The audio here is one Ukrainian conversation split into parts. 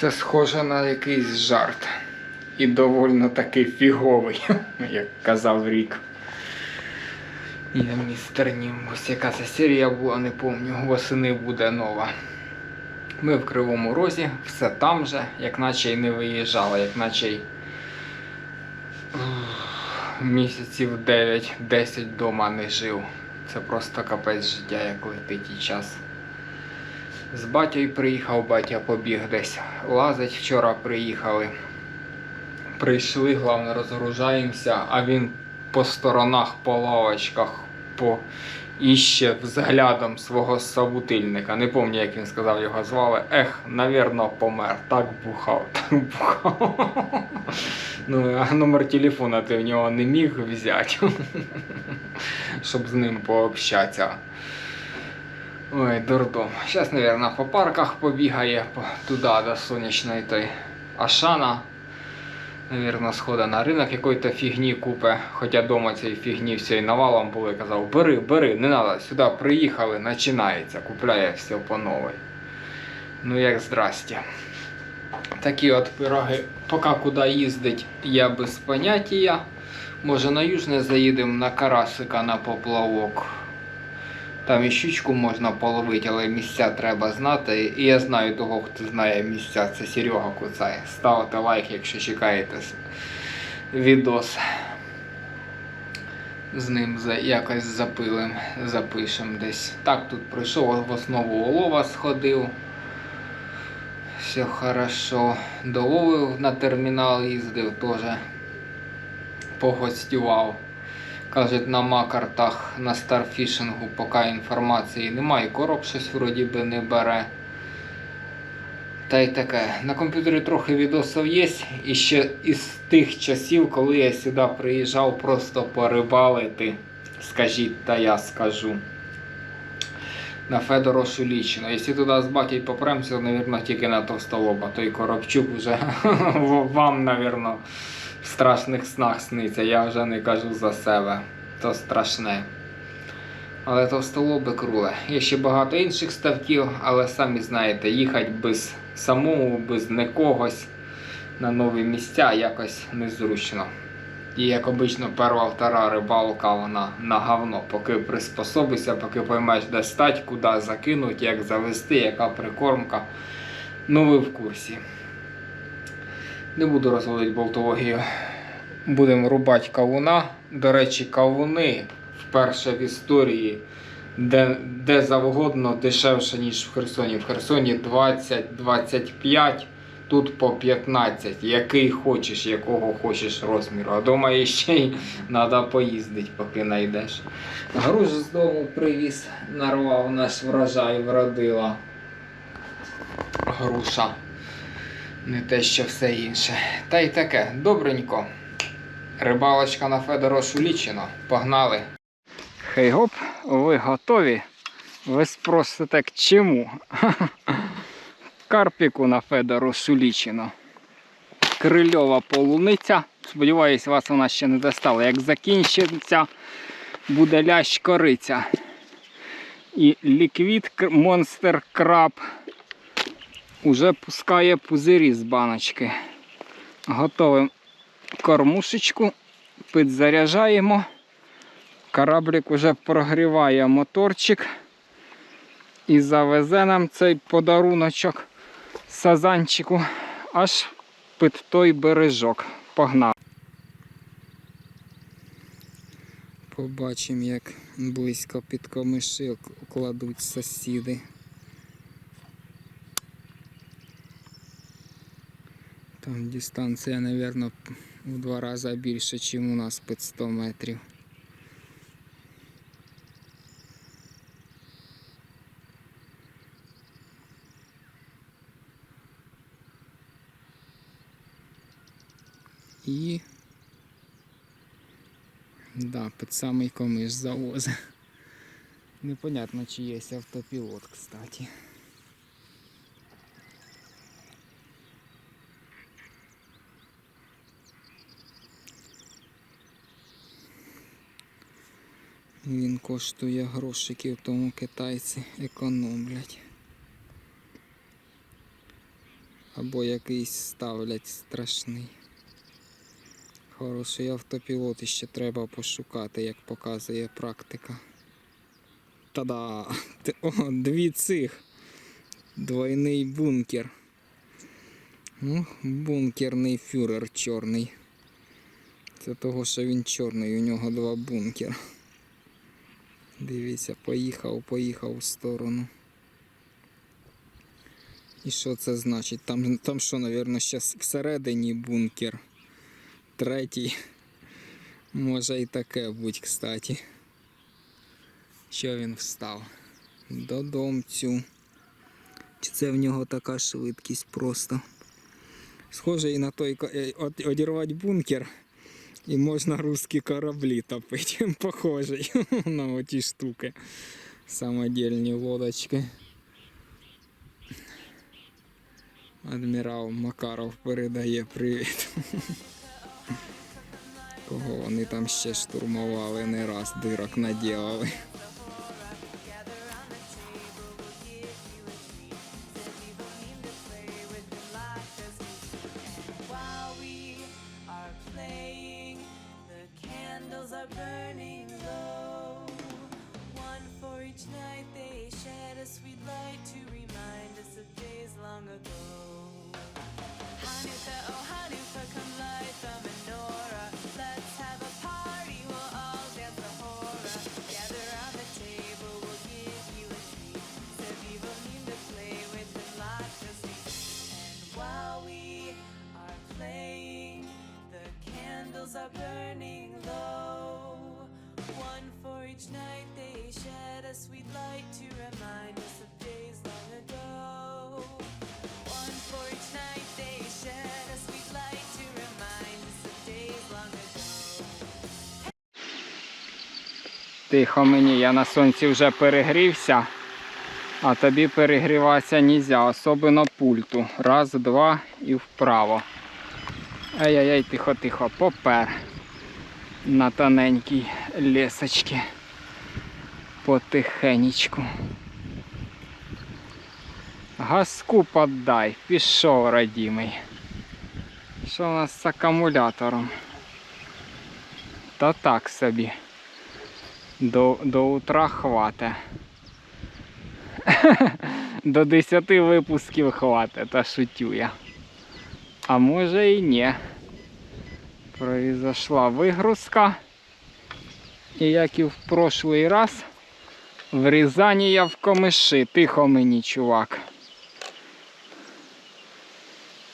Це схоже на якийсь жарт. І довольно таки фіговий, як казав Рік. Я містер Німбус. Яка це серія була, не пам'ятаю. Восени буде нова. Ми в Кривому Розі, все там же, як наче й не виїжджали, як наче й місяців 9-10 вдома не жив. Це просто капець життя, як летить і час. З батькою приїхав, батя побіг десь. Лазить, вчора приїхали. Прийшли, головне, розгружаємося, а він по сторонах, по лавочках, по іще взглядом свого собутильника. Не пам'ятаю, як він сказав, його звали. Ех, навірно, помер. Так бухав, так бухав. Ну, а номер телефона ти в нього не міг взяти, щоб з ним пообщатися. Ой, дурдом. Зараз, мабуть, по парках побігає туди, до сонячної той Ашана. Навірно, сходить на ринок якої-то фігні купе. Хоча дома цієї фігні всієї навалом було, казав, бери, бери, не треба, сюди приїхали, починається, купляє все по новій. Ну як здрасте. Такі от пироги, поки куди їздить, я без поняття. Може на южне заїдемо на карасика на поплавок. Там і щучку можна половити, але місця треба знати. І я знаю того, хто знає місця. Це Серега Куцай. Ставте лайк, якщо чекаєте відос. З ним якось запилим, запишем десь. Так, тут прийшов в основу олова сходив. Все хорошо. До Вови на термінал їздив теж. Погостював. Кажуть, на макартах на старфішингу поки інформації немає, короб щось вроді би не бере. Та й таке. На комп'ютері трохи відосів є. І ще із тих часів, коли я сюди приїжджав просто порибалити. Скажіть, та я скажу. На Федоро Шулічину. Якщо туди з батьком попремся, то, мабуть, тільки на Товстолоба. Той Коробчук вже вам, мабуть, страшних снах сниться. Я вже не кажу за себе. То страшне. Але то товстолоби круле. Є ще багато інших ставків, але самі знаєте, їхати без самому, без некогось на нові місця якось незручно. І як обично, перша втора рибалка вона на говно, поки приспособишся, поки поймеш, де стать, куди закинуть, як завести, яка прикормка. Ну ви в курсі. Не буду розводити болтологію. Будемо рубати кавуна. До речі, кавуни вперше в історії, де, де завгодно дешевше, ніж в Херсоні. В Херсоні 20-25, тут по 15. Який хочеш, якого хочеш розміру. А дома ще й треба поїздити, поки знайдеш. Груш з дому привіз, нарвав наш врожай, вродила. Груша. Не те, що все інше. Та й таке, добренько. Рибалочка на Федоро Шулічино. Погнали. Хей гоп, ви готові? Ви спросите к чому? Карпіку на Федору Шулічино. Крильова полуниця. Сподіваюсь, вас вона ще не достала. Як закінчиться, буде лящ кориця. І ліквід Монстер Краб уже пускає пузирі з баночки. Готовим кормушечку, підзаряджаємо. Кораблик вже прогріває моторчик і завезе нам цей подаруночок сазанчику аж під той бережок. Погнав. Побачимо, як близько під комиши кладуть сусіди. Там дистанція, мабуть, в два рази більше, ніж у нас під 100 метрів. І да, під самий комиш завоз. Непонятно, чи є автопілот, кстати. Він коштує грошиків, тому китайці економлять. Або якийсь ставлять страшний. Хороший автопілот іще треба пошукати, як показує практика. Та-да! О, дві цих. Двойний бункер. Ну, бункерний фюрер чорний. Це того, що він чорний, у нього два бункера. Дивіться, поїхав, поїхав в сторону. І що це значить? Там, там що, мабуть, ще всередині бункер. Третій. Може і таке будь, кстати. Що він встав? Додомцю. Чи це в нього така швидкість просто? Схоже і на той е, одірвати бункер. І можна русські кораблі топити. Похожий на оті штуки. Самодільні лодочки. Адмірал Макаров передає привіт. Кого вони там ще штурмували, не раз дирок наділали. Each night they shed a sweet light to remind us of days long ago. One for each night they shed a sweet light to remind us of days long ago. Тихо мені, я на сонці вже перегрівся, а тобі перегріватися нельзя, особливо пульту. Раз, два і вправо. Ай-яй-яй, тихо-тихо, попер. На тоненькій лесочці. Потихенечку. Газку поддай, пішов, родимий. Що у нас з акумулятором? Та так собі. До, до утра хвате. До 10 випусків хвате, та шутю я. А може і ні. Произошла вигрузка. І як і в прошлий раз, врізання в комиші. Тихо мені, чувак.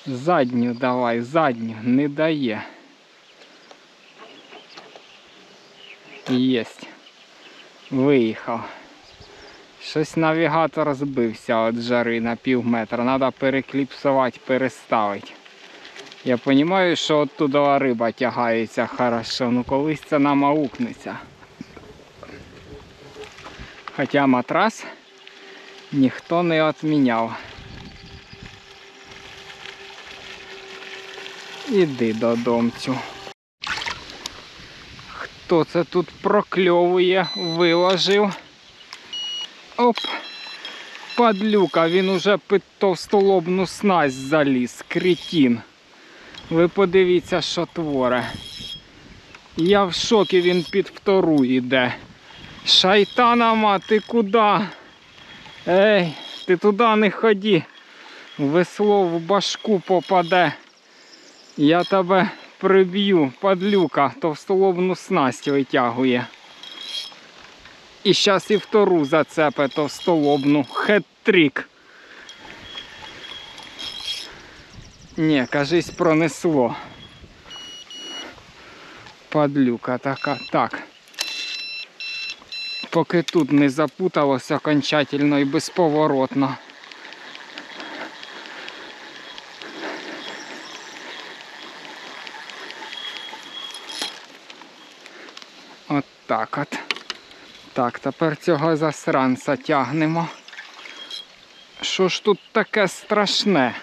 Задню давай, задню, не дає. Єсть. Виїхав. Щось навігатор збився від жари на пів метра. Треба перекліпсувати, переставити. Я розумію, що оттуда риба тягається хорошо, ну колись це нам аукнеться. Хоча матрас ніхто не відміняв. Іди додомцю. Хто це тут прокльовує, виложив? Оп. Падлюка, він уже під товстолобну снасть заліз, кретін. Ви подивіться, що творе. Я в шокі, він під втору йде. Шайтана ма, ти куди? Ей, ти туди не ході. Весло в башку попаде. Я тебе приб'ю, падлюка, товстолобну снасть витягує. І щас і втору зацепе товстолобну. Хет-трік. Ні, кажись, пронесло. Падлюка така. Так. Поки тут не запуталося окончательно і безповоротно. От так от. Так, тепер цього засранця тягнемо. Що ж тут таке страшне?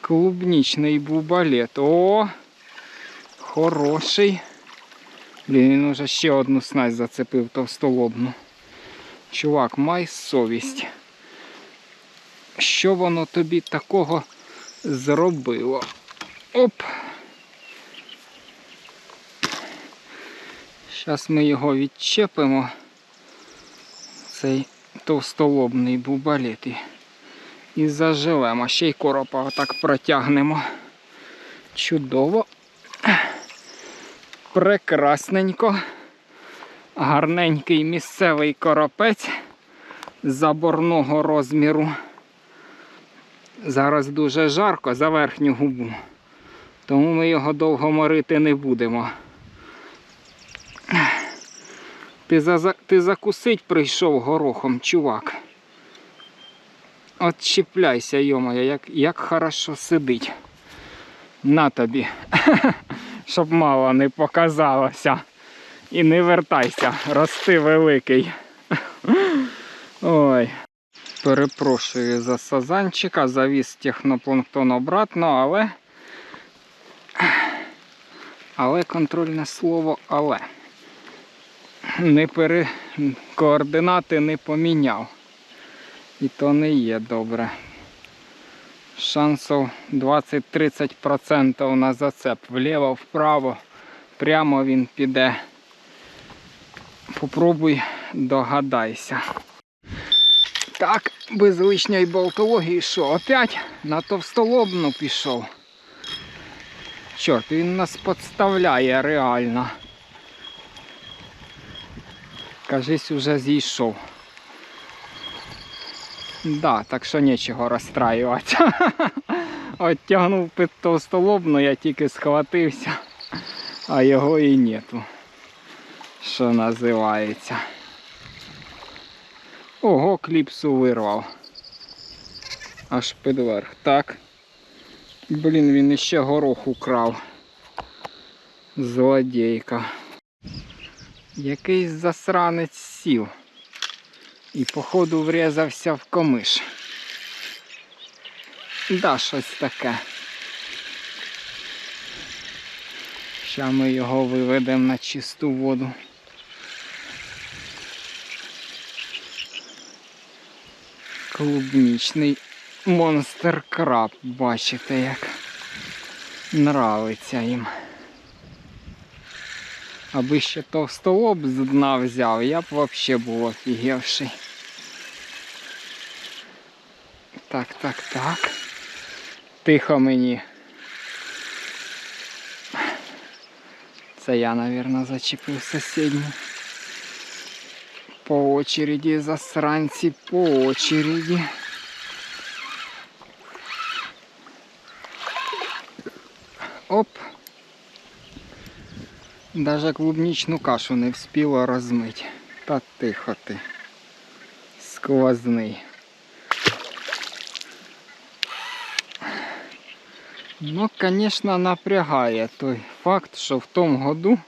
Клубнічний бубалет. О! Хороший. Блін, він уже ще одну снасть зацепив товстолобну. Чувак, май совість. що воно тобі такого зробило. Оп. Зараз ми його відчепимо. Цей товстолобний бубалет і, і заживемо. Ще й коропа отак протягнемо. Чудово. Прекрасненько. Гарненький місцевий коропець заборного розміру. Зараз дуже жарко за верхню губу, тому ми його довго морити не будемо. Ти, за, ти закусить прийшов горохом, чувак. От чіпляйся, йомоя, як, як хорошо сидить. На тобі. Щоб мало не показалося. І не вертайся, рости великий. Ой. Перепрошую за сазанчика, завіз технопланктон обратно, але. Але контрольне слово але. Не пере... координати не поміняв. І то не є добре. Шансів 20-30% на зацеп. Вліво, вправо, прямо він піде. Попробуй догадайся. Так, без лишньої болтології що, опять на товстолобну пішов. Чорт, він нас підставляє реально. Кажись, уже зійшов. Да, так що нічого розстраюватися. Оттягнув під товстолобну, я тільки схватився, а його і нету. Що називається. Ого, кліпсу вирвав. Аж підверх. Так. Блін, він іще горох украв. Злодійка. Якийсь засранець сів. І походу врізався в комиш. Да, щось таке. Ща ми його виведемо на чисту воду. Клубнічний монстр краб, бачите, як нравиться їм. Аби ще товстолоб з дна взяв, я б взагалі був офігевший. Так, так, так. Тихо мені. Це я, мабуть, зачепив сусідню. По очереді, засранці, по очереді. Оп. Даже клубничну кашу не вспіла розмить. Та тихо ти. Сквозний. Ну, конечно, напрягає той факт, що в тому году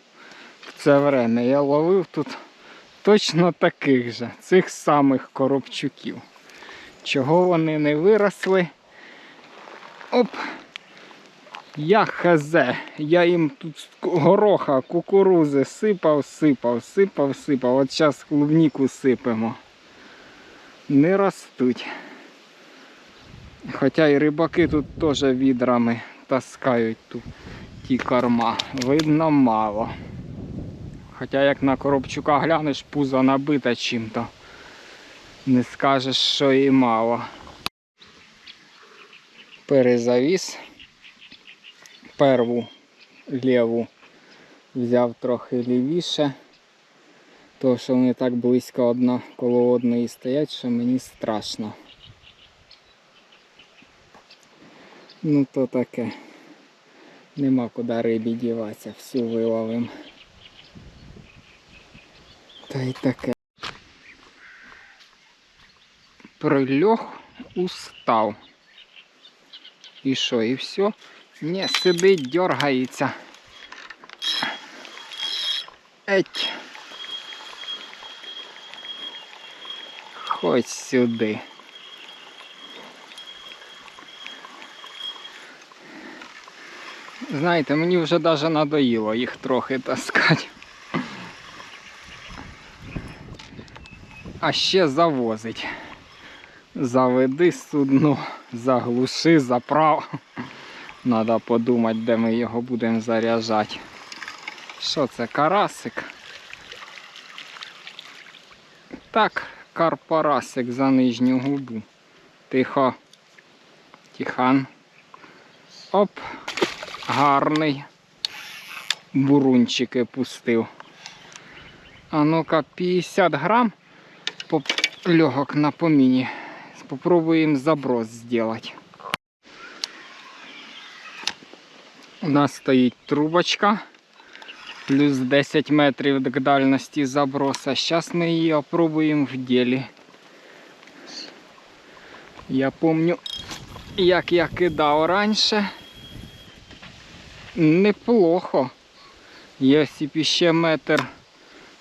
в це время я ловив тут точно таких же, цих самих коробчуків. Чого вони не виросли? Оп! Я хазе, я їм тут гороха, кукурузи сипав, сипав, сипав, сипав. От зараз клубніку сипемо. Не ростуть. Хоча і рибаки тут теж відрами таскають ту, ті корма. Видно мало. Хоча як на коробчука глянеш, пузо набите чим-то. Не скажеш, що і мало. Перезавіс. Перву ліву взяв трохи лівіше. Тому що вони так близько одна коло одної стоять, що мені страшно. Ну то таке. Нема куди рибі діватися, всю виловим. Та й таке. Прильох устав. І що, і все? Не, сидить, дергається. Еть. Ходь сюди. Знаєте, мені вже навіть надоїло їх трохи таскати. А ще завозить. Заведи судно, заглуши, заправ. Надо подумати, де ми його будемо заряджати. Що це, карасик? Так, карпарасик за нижню губу. Тихо. Тихан. Оп. Гарний. Бурунчики пустив. А ну-ка, 50 грам легок на поміні. Попробуємо заброс зробити. У нас стоїть трубочка. Плюс 10 метрів до дальності заброса. Зараз ми її опробуємо в ділі. Я пам'ятаю, як я кидав раніше. Неплохо. Б ще метр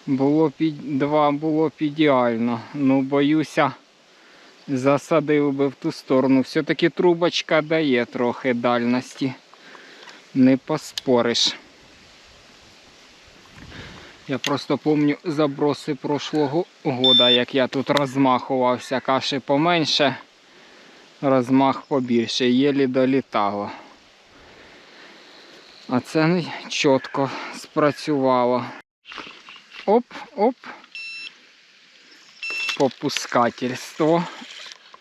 було б два було б ідеально. Ну, боюся, засадив би в ту сторону. Все-таки трубочка дає трохи дальності. Не поспориш. Я просто пам'ятаю заброси прошлого года, як я тут розмахувався, каші поменше, розмах побільше, єлі долітало. А це не чітко спрацювало. Оп, оп. Попускательство.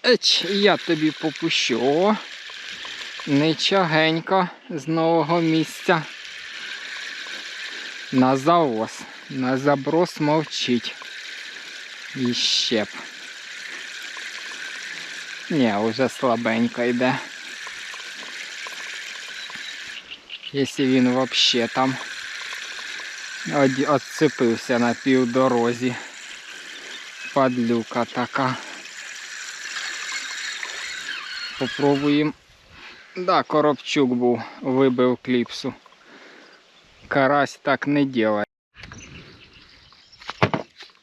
Еч, я тобі попущу. О, нечагенько з нового місця. На завоз, на заброс мовчить. І щеп. Ні, вже слабенько йде. Якщо він взагалі там од- отцепився на півдорозі. Падлюка така. Попробуємо. Да, коробчук був, вибив кліпсу. Карась так не делает.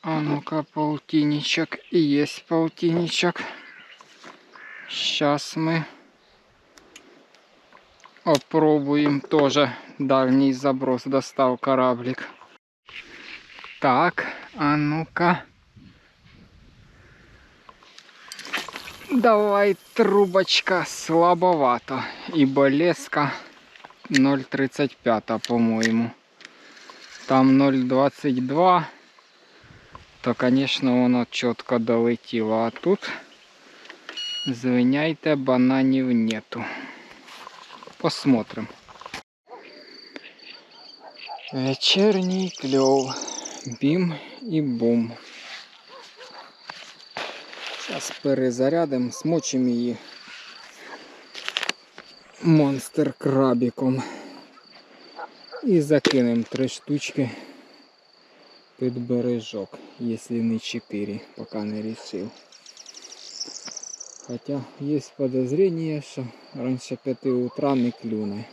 А ну-ка, полтинничок. И есть полтинничок. Сейчас мы опробуем тоже дальний заброс. Достал кораблик. Так, а ну-ка. Давай, трубочка, слабовато. И леска 0,35, по-моєму. Там 0,22. То, звісно, воно чітко долетіло. А тут, звиняйте, бананів нету. Посмотрим. Вечерній кльов. Бім і бум. Зараз перезарядимо, смочимо її монстр крабіком. І закинемо три штучки під бережок, якщо не чотири, поки не рішив. Хоча є подозрение, що раніше 5 утра не клюне.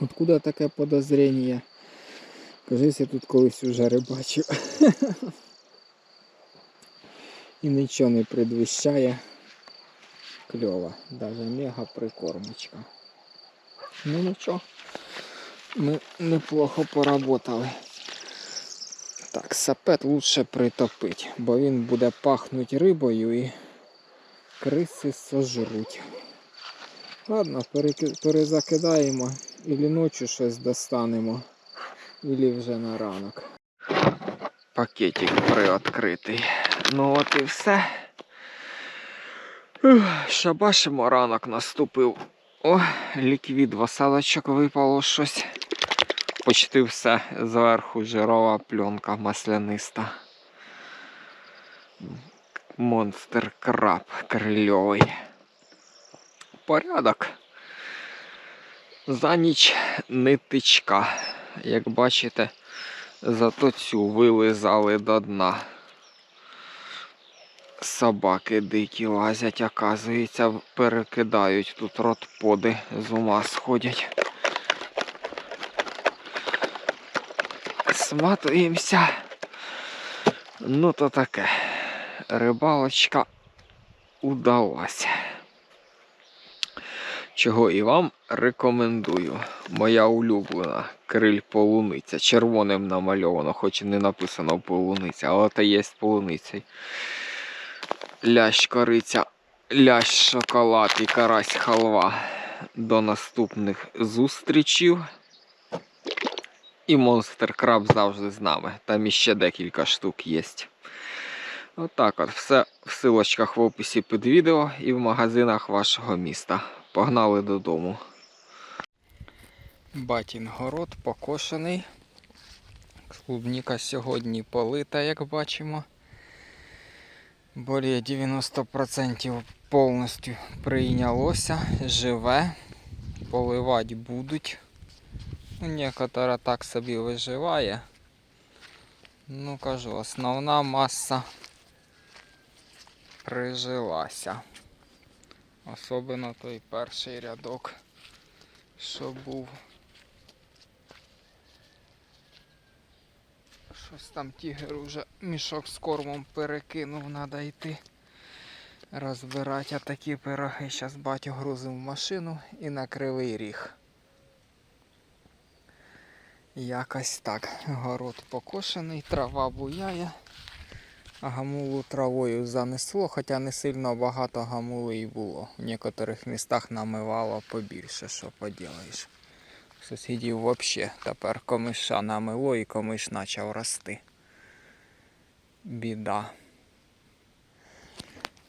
Откуда таке подозрение? Кажись, я тут колись уже рибачив. І нічого не предвіщає. Кльово, даже мега прикормочка. Ну нічого, ми неплохо поработали. Так, сапет лучше притопити, бо він буде пахнути рибою і криси сожруть. Ладно, перезакидаємо, ілі ночі щось достанемо, ілі вже на ранок. Пакетик приоткритий. Ну от і все. Ух, бачимо, ранок наступив. О, ліквід васалочок випало щось. Почти все. Зверху жирова пленка масляниста. Монстр краб крильовий. Порядок. За ніч нитичка. Як бачите, зато цю вилизали до дна. Собаки дикі лазять, оказується, перекидають тут ротподи, з ума сходять. Сматуємося. Ну то таке. Рибалочка удалась. чого і вам рекомендую. Моя улюблена криль полуниця. Червоним намальовано, хоч і не написано полуниця, але та є полуниця. Лящ кориця, лящ шоколад і карась халва. До наступних зустрічів. І Монстер Краб завжди з нами. Там іще декілька штук є. Отак от, все в силочках в описі під відео і в магазинах вашого міста. Погнали додому. Батін город покошений. Клубніка сьогодні полита, як бачимо. Более 90% повністю прийнялося, живе, поливати будуть. Ну, Некотора так собі виживає. Ну кажу, основна маса прижилася. Особливо той перший рядок, що був. Щось там тігр уже мішок з кормом перекинув, треба йти розбирати. А такі пироги зараз батю грузив в машину і на кривий ріг. Якось так. Город покошений, трава буяє. Гамулу травою занесло, хоча не сильно багато гамули і було. В некоторих містах намивало побільше, що поділаєш. Сусідів взагалі тепер комиша намило і комиш почав рости. Біда.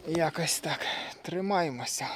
Якось так. Тримаємося.